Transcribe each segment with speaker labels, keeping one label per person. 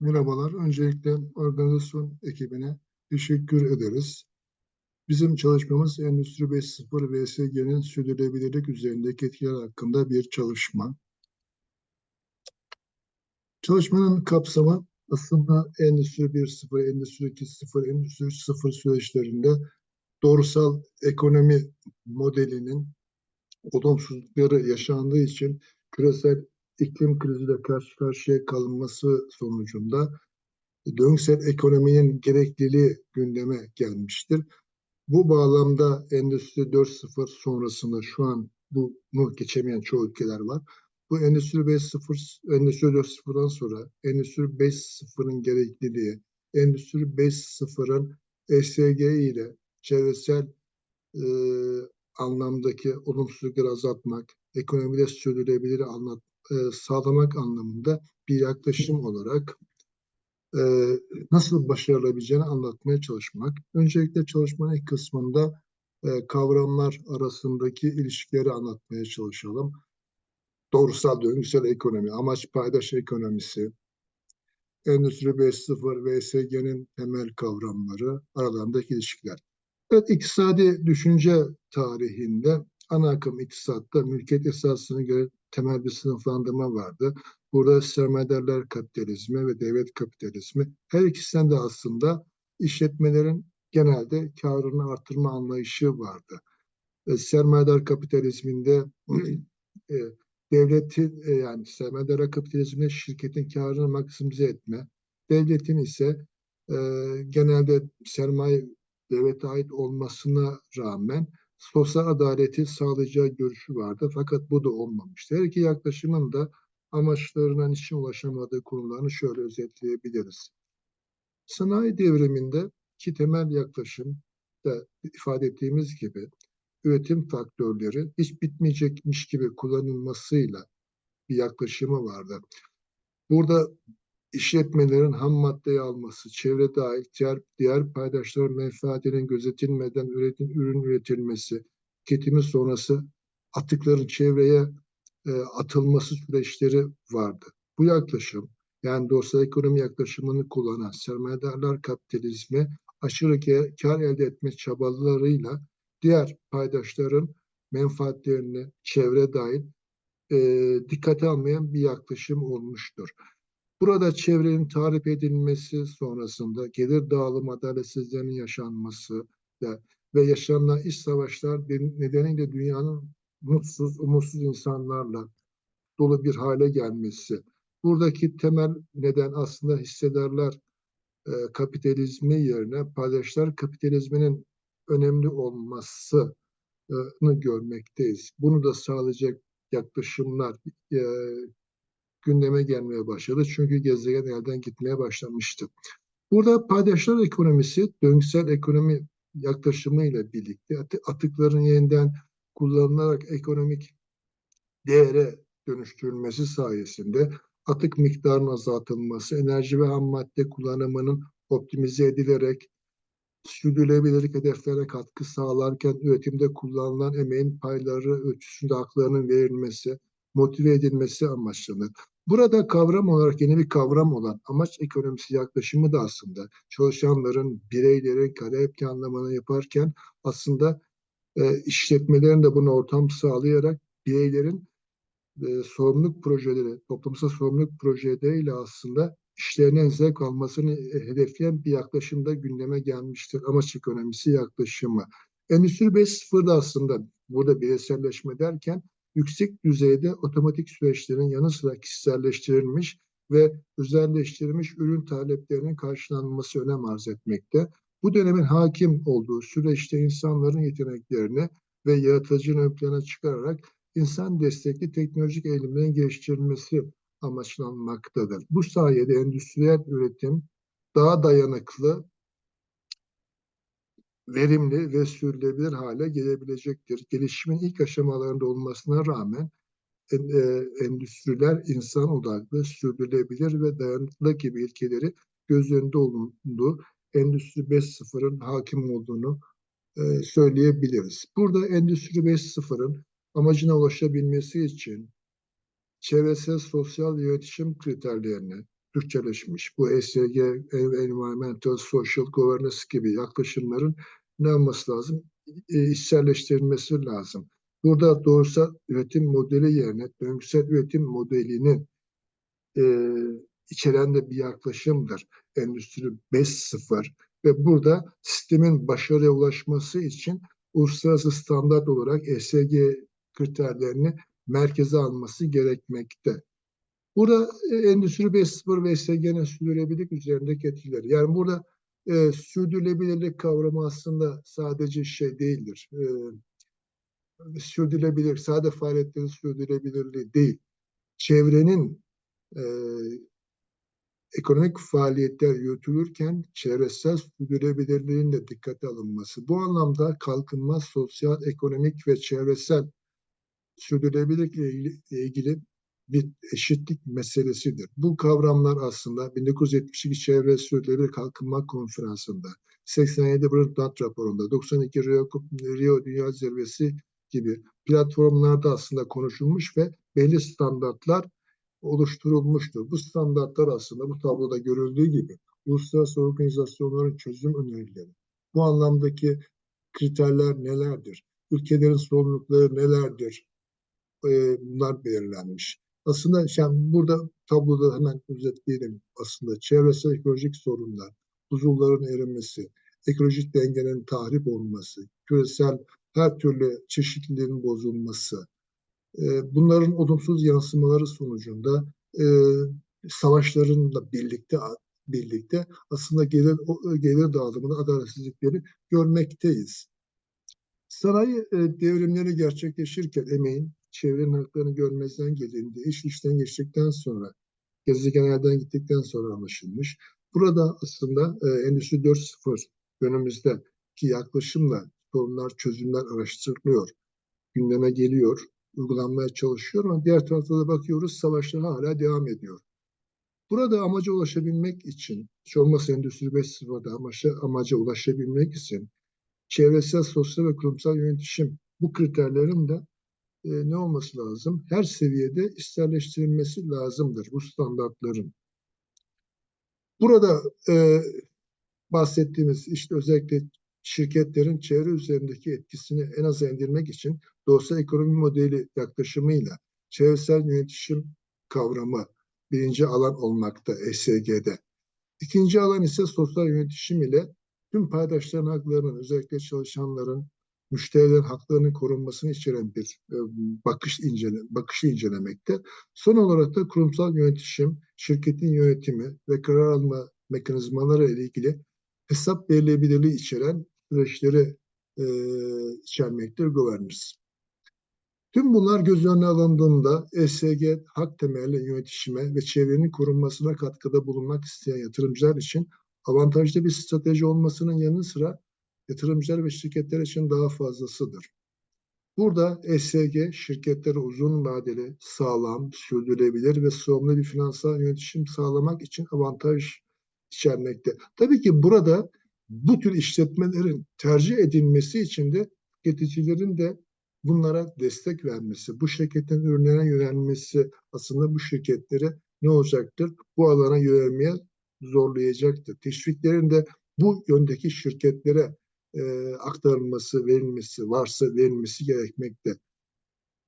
Speaker 1: Merhabalar. Öncelikle organizasyon ekibine teşekkür ederiz. Bizim çalışmamız Endüstri 5.0 VSG'nin sürdürülebilirlik üzerindeki etkiler hakkında bir çalışma. Çalışmanın kapsamı aslında Endüstri 1.0, Endüstri 2.0, Endüstri 3.0 süreçlerinde doğrusal ekonomi modelinin olumsuzlukları yaşandığı için küresel iklim kriziyle karşı karşıya kalınması sonucunda döngüsel ekonominin gerekliliği gündeme gelmiştir. Bu bağlamda Endüstri 4.0 sonrasında şu an bunu geçemeyen çoğu ülkeler var. Bu Endüstri 5.0, Endüstri 4.0'dan sonra Endüstri 5.0'ın gerekliliği, Endüstri 5.0'ın ESG ile çevresel e, anlamdaki olumsuzlukları azaltmak, ekonomide sürdürülebilir anlat, sağlamak anlamında bir yaklaşım olarak e, nasıl başarılabileceğini anlatmaya çalışmak. Öncelikle çalışmanın ilk kısmında e, kavramlar arasındaki ilişkileri anlatmaya çalışalım. Doğrusal döngüsel ekonomi, amaç paydaş ekonomisi, Endüstri 5.0 ve ESG'nin temel kavramları, aralarındaki ilişkiler. Evet, iktisadi düşünce tarihinde ana akım iktisatta mülkiyet esasına göre temel bir sınıflandırma vardı. Burada sermayedarlar kapitalizmi ve devlet kapitalizmi her ikisinden de aslında işletmelerin genelde karını artırma anlayışı vardı. E, sermayedar kapitalizminde e, devletin e, yani sermayedar kapitalizminde şirketin karını maksimize etme, devletin ise e, genelde sermaye devlete ait olmasına rağmen sosyal adaleti sağlayacağı görüşü vardı. Fakat bu da olmamıştı. Her iki yaklaşımın da amaçlarına niçin ulaşamadığı konularını şöyle özetleyebiliriz. Sanayi devriminde iki temel yaklaşım da ifade ettiğimiz gibi üretim faktörleri hiç bitmeyecekmiş gibi kullanılmasıyla bir yaklaşımı vardı. Burada işletmelerin ham maddeyi alması, çevre dahil diğer, diğer paydaşların menfaatinin gözetilmeden üretim, ürün üretilmesi, tüketimi sonrası atıkların çevreye e, atılması süreçleri vardı. Bu yaklaşım, yani dorsal ekonomi yaklaşımını kullanan sermayedarlar kapitalizmi aşırı kar elde etme çabalarıyla diğer paydaşların menfaatlerini çevre dahil e, dikkate almayan bir yaklaşım olmuştur. Burada çevrenin tarif edilmesi sonrasında gelir dağılım adaletsizliğinin yaşanması ve yaşanan iş savaşlar nedeniyle dünyanın mutsuz, umutsuz insanlarla dolu bir hale gelmesi. Buradaki temel neden aslında hissedarlar e, kapitalizmi yerine paydaşlar kapitalizminin önemli olmasını görmekteyiz. Bunu da sağlayacak yaklaşımlar e, gündeme gelmeye başladı. Çünkü gezegen elden gitmeye başlamıştı. Burada paydaşlar ekonomisi döngüsel ekonomi yaklaşımıyla birlikte atıkların yeniden kullanılarak ekonomik değere dönüştürülmesi sayesinde atık miktarının azaltılması, enerji ve ham madde kullanımının optimize edilerek sürdürülebilirlik hedeflerine katkı sağlarken üretimde kullanılan emeğin payları ölçüsünde haklarının verilmesi, motive edilmesi amaçlanır. Burada kavram olarak yeni bir kavram olan amaç ekonomisi yaklaşımı da aslında çalışanların, bireylerin kare planlamanı yaparken aslında e, işletmelerin de bunu ortam sağlayarak bireylerin e, sorumluluk projeleri, toplumsal sorumluluk projeleriyle aslında işlerinin zevk almasını hedefleyen bir yaklaşım da gündeme gelmiştir. Amaç ekonomisi yaklaşımı. Endüstri 5.0'da aslında burada bireyselleşme derken yüksek düzeyde otomatik süreçlerin yanı sıra kişiselleştirilmiş ve özelleştirilmiş ürün taleplerinin karşılanması önem arz etmekte. Bu dönemin hakim olduğu süreçte insanların yeteneklerini ve yaratıcılığını ön plana çıkararak insan destekli teknolojik eğilimlerin geliştirilmesi amaçlanmaktadır. Bu sayede endüstriyel üretim daha dayanıklı, verimli ve sürdürülebilir hale gelebilecektir. Gelişimin ilk aşamalarında olmasına rağmen e, endüstriler insan odaklı, sürdürülebilir ve dayanıklı gibi ilkeleri göz önünde olundu. Endüstri 5.0'ın hakim olduğunu e, söyleyebiliriz. Burada Endüstri 5.0'ın amacına ulaşabilmesi için çevresel sosyal iletişim kriterlerini, Türkçeleşmiş. Bu ESG, Environmental Social Governance gibi yaklaşımların ne olması lazım? E, içselleştirilmesi lazım. Burada doğrusal üretim modeli yerine döngüsel üretim modelinin e, içeren de bir yaklaşımdır. Endüstri 5.0 ve burada sistemin başarıya ulaşması için uluslararası standart olarak ESG kriterlerini merkeze alması gerekmekte. Burada e, Endüstri 5.0 ve ESG'nin sürdürülebilirlik üzerindeki etkileri. Yani burada e, sürdürülebilirlik kavramı aslında sadece şey değildir. E, sürdürülebilir, sade faaliyetlerin sürdürülebilirliği değil. Çevrenin e, ekonomik faaliyetler yürütülürken çevresel sürdürülebilirliğin de dikkate alınması. Bu anlamda kalkınma sosyal, ekonomik ve çevresel sürdürülebilirlikle ilgili, bir eşitlik meselesidir. Bu kavramlar aslında 1972 Çevre Sürdürülebilir Kalkınma Konferansı'nda, 87 Brundtland raporunda, 92 Rio, Rio Dünya Zirvesi gibi platformlarda aslında konuşulmuş ve belli standartlar oluşturulmuştur. Bu standartlar aslında bu tabloda görüldüğü gibi uluslararası organizasyonların çözüm önerileri. Bu anlamdaki kriterler nelerdir? Ülkelerin sorumlulukları nelerdir? Bunlar belirlenmiş. Aslında yani burada tabloda hemen özetleyelim. Aslında çevresel ekolojik sorunlar, buzulların erimesi, ekolojik dengenin tahrip olması, küresel her türlü çeşitliliğin bozulması, e, bunların olumsuz yansımaları sonucunda e, savaşlarınla birlikte birlikte aslında gelir gelir dağılımında adaletsizlikleri görmekteyiz. Sanayi e, devrimleri gerçekleşirken emeğin çevrenin haklarını görmezden gelindi. iş işten geçtikten sonra, gezegenlerden gittikten sonra anlaşılmış. Burada aslında e, Endüstri 4.0 önümüzdeki yaklaşımla sorunlar, çözümler araştırılıyor. Gündeme geliyor, uygulanmaya çalışıyor ama diğer tarafta da bakıyoruz savaşlar hala devam ediyor. Burada amaca ulaşabilmek için, hiç olmazsa Endüstri 5.0'da amaca, amaca ulaşabilmek için çevresel, sosyal ve kurumsal yönetişim bu kriterlerin de e, ne olması lazım? Her seviyede isterleştirilmesi lazımdır bu standartların. Burada e, bahsettiğimiz işte özellikle şirketlerin çevre üzerindeki etkisini en aza indirmek için doğrusu ekonomi modeli yaklaşımıyla çevresel yönetişim kavramı birinci alan olmakta ESG'de. İkinci alan ise sosyal yönetişim ile tüm paydaşların haklarının özellikle çalışanların, müşterilerin haklarının korunmasını içeren bir e, bakış incele, bakışı incelemekte. Son olarak da kurumsal yönetişim, şirketin yönetimi ve karar alma mekanizmaları ile ilgili hesap verilebilirliği içeren süreçleri e, içermektedir governance. Tüm bunlar göz önüne alındığında ESG hak temelli yönetişime ve çevrenin korunmasına katkıda bulunmak isteyen yatırımcılar için avantajlı bir strateji olmasının yanı sıra yatırımcılar ve şirketler için daha fazlasıdır. Burada ESG şirketlere uzun vadeli, sağlam, sürdürülebilir ve sorumlu bir finansal yönetişim sağlamak için avantaj içermekte. Tabii ki burada bu tür işletmelerin tercih edilmesi için de tüketicilerin de bunlara destek vermesi, bu şirketin ürünlerine yönelmesi aslında bu şirketleri ne olacaktır? Bu alana yönelmeye zorlayacaktır. Teşviklerin de bu yöndeki şirketlere e, aktarılması, verilmesi, varsa verilmesi gerekmekte.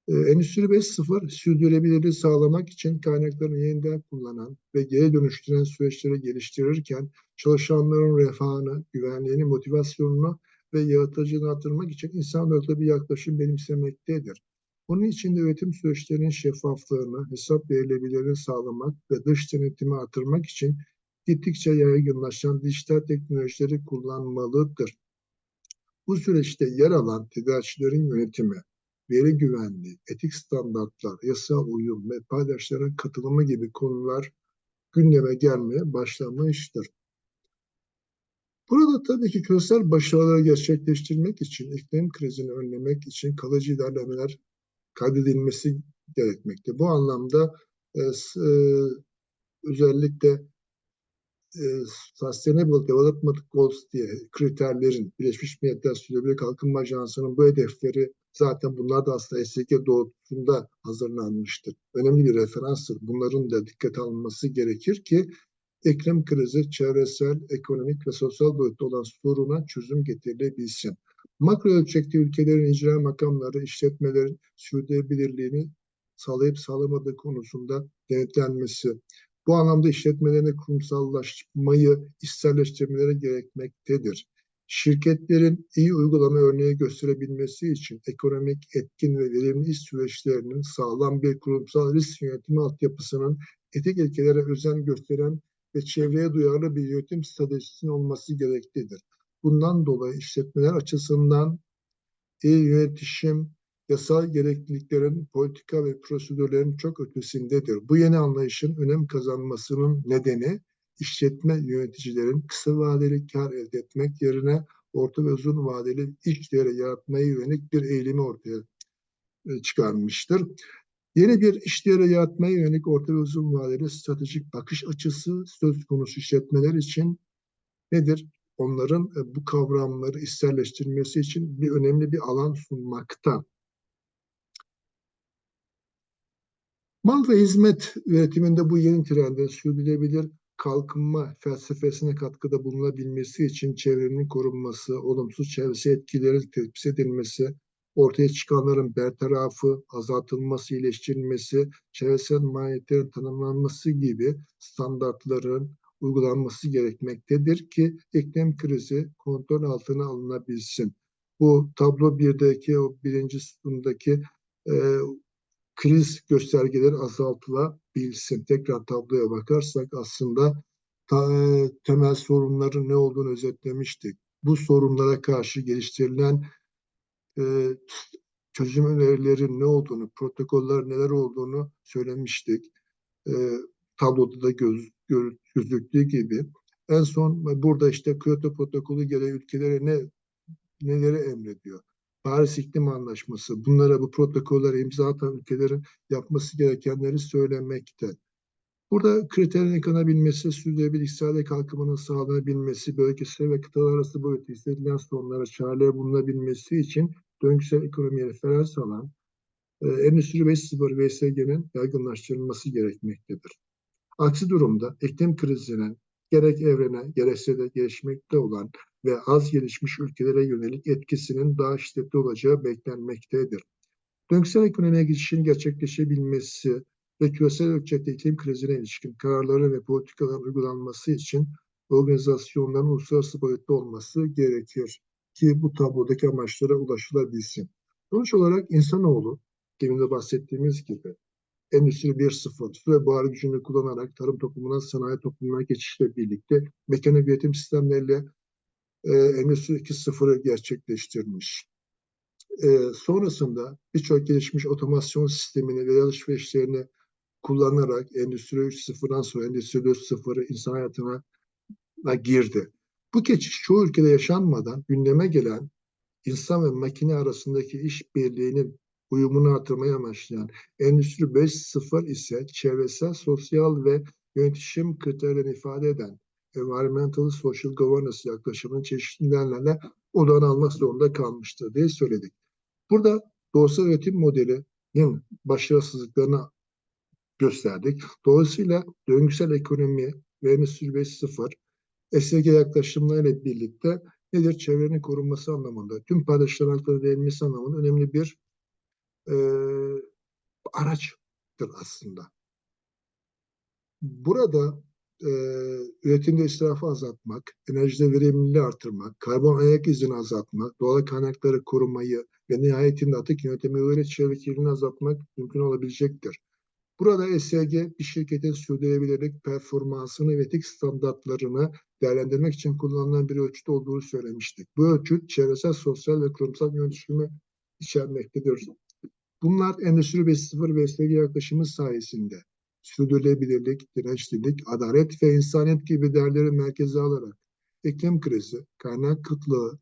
Speaker 1: E, Endüstri 5.0 sürdürülebilirliği sağlamak için kaynaklarını yeniden kullanan ve geri dönüştüren süreçleri geliştirirken çalışanların refahını, güvenliğini, motivasyonunu ve yaratıcılığını artırmak için insan bir yaklaşım benimsemektedir. Bunun için de üretim süreçlerinin şeffaflığını, hesap verilebilirliğini sağlamak ve dış denetimi artırmak için gittikçe yaygınlaşan dijital teknolojileri kullanmalıdır. Bu süreçte yer alan tedarikçilerin yönetimi, veri güvenliği, etik standartlar, yasal uyum ve paydaşların katılımı gibi konular gündeme gelmeye başlamıştır. Burada tabii ki küresel başarıları gerçekleştirmek için, iklim krizini önlemek için kalıcı ilerlemeler kaydedilmesi gerekmekte. Bu anlamda e, e, özellikle e, Sustainable Development Goals diye kriterlerin Birleşmiş Milletler Sürdürülebilir Kalkınma Ajansı'nın bu hedefleri Zaten bunlar da aslında SGK doğrultusunda hazırlanmıştır. Önemli bir referanstır. Bunların da dikkate alınması gerekir ki iklim krizi çevresel, ekonomik ve sosyal boyutta olan soruna çözüm getirilebilsin. Makro ölçekte ülkelerin icra makamları, işletmelerin sürdürülebilirliğini sağlayıp sağlamadığı konusunda denetlenmesi, bu anlamda işletmelerini kurumsallaşmayı içselleştirmeleri gerekmektedir. Şirketlerin iyi uygulama örneği gösterebilmesi için ekonomik, etkin ve verimli iş süreçlerinin sağlam bir kurumsal risk yönetimi altyapısının etik ilkelere özen gösteren ve çevreye duyarlı bir yönetim stratejisinin olması gereklidir. Bundan dolayı işletmeler açısından iyi yönetişim, yasal gerekliliklerin, politika ve prosedürlerin çok ötesindedir. Bu yeni anlayışın önem kazanmasının nedeni işletme yöneticilerin kısa vadeli kar elde etmek yerine orta ve uzun vadeli iş değeri yaratmaya yönelik bir eğilimi ortaya e, çıkarmıştır. Yeni bir iş değeri yaratmaya yönelik orta ve uzun vadeli stratejik bakış açısı söz konusu işletmeler için nedir? Onların e, bu kavramları içselleştirmesi için bir önemli bir alan sunmakta. Mal ve hizmet üretiminde bu yeni trendin sürdürülebilir kalkınma felsefesine katkıda bulunabilmesi için çevrenin korunması, olumsuz çevresi etkilerin tespit edilmesi, ortaya çıkanların bertarafı, azaltılması, iyileştirilmesi, çevresel maliyetlerin tanımlanması gibi standartların uygulanması gerekmektedir ki iklim krizi kontrol altına alınabilsin. Bu tablo birdeki o birinci sütundaki e, kriz göstergeleri azaltılabilsin. Tekrar tabloya bakarsak aslında ta, e, temel sorunların ne olduğunu özetlemiştik. Bu sorunlara karşı geliştirilen e, çözüm önerilerin ne olduğunu, protokoller neler olduğunu söylemiştik. E, tabloda da göz, göz, gözüktüğü gibi. En son burada işte Kyoto protokolü gereği ülkelere ne neleri emrediyor? Paris İklim Anlaşması, bunlara bu protokollere imza atan ülkelerin yapması gerekenleri söylemekte. Burada kriterin yıkanabilmesi, sürdürülebilir iktisadi kalkınmanın sağlanabilmesi, bölgesel ve kıtalar arası boyutta hissedilen sorunlara çareler bulunabilmesi için döngüsel ekonomiye referans alan e, Endüstri 5.0 VSG'nin yaygınlaştırılması gerekmektedir. Aksi durumda iklim krizinin gerek evrene gerekse de gelişmekte olan ve az gelişmiş ülkelere yönelik etkisinin daha şiddetli olacağı beklenmektedir. Döngüsel ekonomiye geçişin gerçekleşebilmesi ve küresel ölçekte iklim krizine ilişkin kararları ve politikaların uygulanması için organizasyonların uluslararası boyutta olması gerekir ki bu tablodaki amaçlara ulaşılabilsin. Sonuç olarak insanoğlu, demin de bahsettiğimiz gibi Endüstri 1.0 su ve buhar gücünü kullanarak tarım toplumundan sanayi toplumuna geçişle birlikte mekanik üretim sistemleriyle e, Endüstri 2.0'ı gerçekleştirmiş. E, sonrasında birçok gelişmiş otomasyon sistemini ve alışverişlerini kullanarak Endüstri 3.0'dan sonra Endüstri 4.0'ı insan hayatına girdi. Bu geçiş çoğu ülkede yaşanmadan gündeme gelen insan ve makine arasındaki iş birliğinin uyumunu artırmaya amaçlayan Endüstri 5.0 ise çevresel, sosyal ve yönetişim kriterlerini ifade eden environmental social governance yaklaşımının çeşitlilerine odan almak zorunda kalmıştır diye söyledik. Burada doğrusal üretim modelinin başarısızlıklarını gösterdik. Dolayısıyla döngüsel ekonomi ve Endüstri 5.0 SG yaklaşımlarıyla birlikte nedir? Çevrenin korunması anlamında, tüm paydaşların hakları verilmesi anlamında önemli bir e, araçtır aslında. Burada e, üretimde israfı azaltmak, enerjide verimliliği artırmak, karbon ayak izini azaltmak, doğal kaynakları korumayı ve nihayetinde atık yönetimi ve çevre azaltmak mümkün olabilecektir. Burada ESG bir şirketin sürdürülebilirlik performansını ve etik standartlarını değerlendirmek için kullanılan bir ölçüt olduğunu söylemiştik. Bu ölçüt çevresel, sosyal ve kurumsal yönetimi içermektedir. Bunlar Endüstri 5.0 ve ESG yaklaşımı sayesinde sürdürülebilirlik, dirençlilik, adalet ve insaniyet gibi değerleri merkeze alarak iklim krizi, kaynak kıtlığı,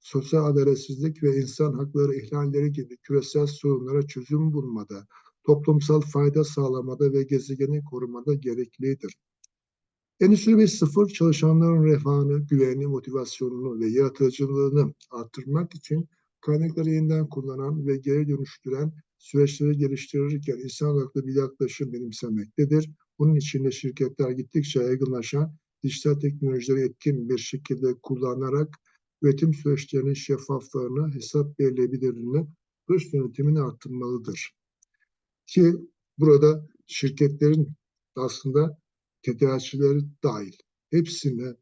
Speaker 1: sosyal adaletsizlik ve insan hakları ihlalleri gibi küresel sorunlara çözüm bulmada, toplumsal fayda sağlamada ve gezegeni korumada gereklidir. Endüstri 5.0 çalışanların refahını, güvenli, motivasyonunu ve yaratıcılığını artırmak için kaynakları yeniden kullanan ve geri dönüştüren süreçleri geliştirirken insan odaklı bir yaklaşım benimsemektedir. Bunun için de şirketler gittikçe yaygınlaşan dijital teknolojileri etkin bir şekilde kullanarak üretim süreçlerinin şeffaflığını, hesap verilebilirliğini, hırs yönetimini arttırmalıdır. Ki burada şirketlerin aslında tedarikçileri dahil hepsini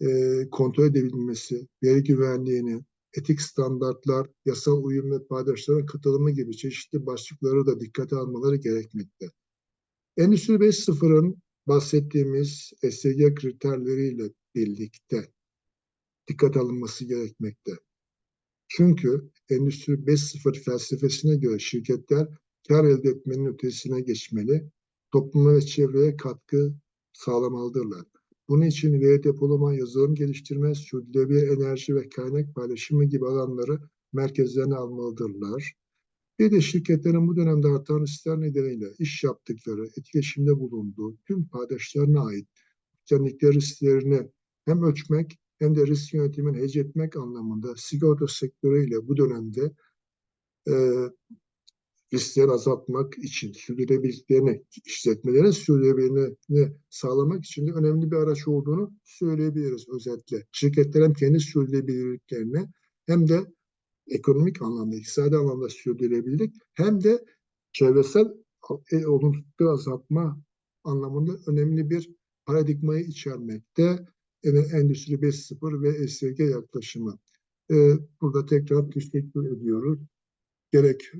Speaker 1: e, kontrol edebilmesi, veri güvenliğini, etik standartlar, yasal uyum ve paydaşların katılımı gibi çeşitli başlıkları da dikkate almaları gerekmekte. Endüstri 5.0'ın bahsettiğimiz SDG kriterleriyle birlikte dikkat alınması gerekmekte. Çünkü Endüstri 5.0 felsefesine göre şirketler kar elde etmenin ötesine geçmeli, topluma ve çevreye katkı sağlamalıdırlar. Bunun için veri depolama, yazılım geliştirme, sürdürülebilir enerji ve kaynak paylaşımı gibi alanları merkezlerine almalıdırlar. Bir de şirketlerin bu dönemde artan riskler nedeniyle iş yaptıkları, etkileşimde bulunduğu tüm paydaşlarına ait güvenlikleri risklerini hem ölçmek hem de risk yönetimini hece etmek anlamında sigorta sektörüyle bu dönemde e, riskleri azaltmak için sürdürülebilirliklerini, işletmelerin sürdürülebilirliğini sağlamak için de önemli bir araç olduğunu söyleyebiliriz özetle. Şirketler hem kendi sürdürülebilirliklerini hem de ekonomik anlamda, iktisadi anlamda sürdürülebilirlik hem de çevresel e, olumsuzlukları azaltma anlamında önemli bir paradigmayı içermekte. Endüstri 5.0 ve SDG yaklaşımı. Ee, burada tekrar teşekkür ediyoruz gerek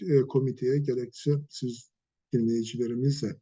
Speaker 1: e, komiteye gerekse siz dinleyicilerimize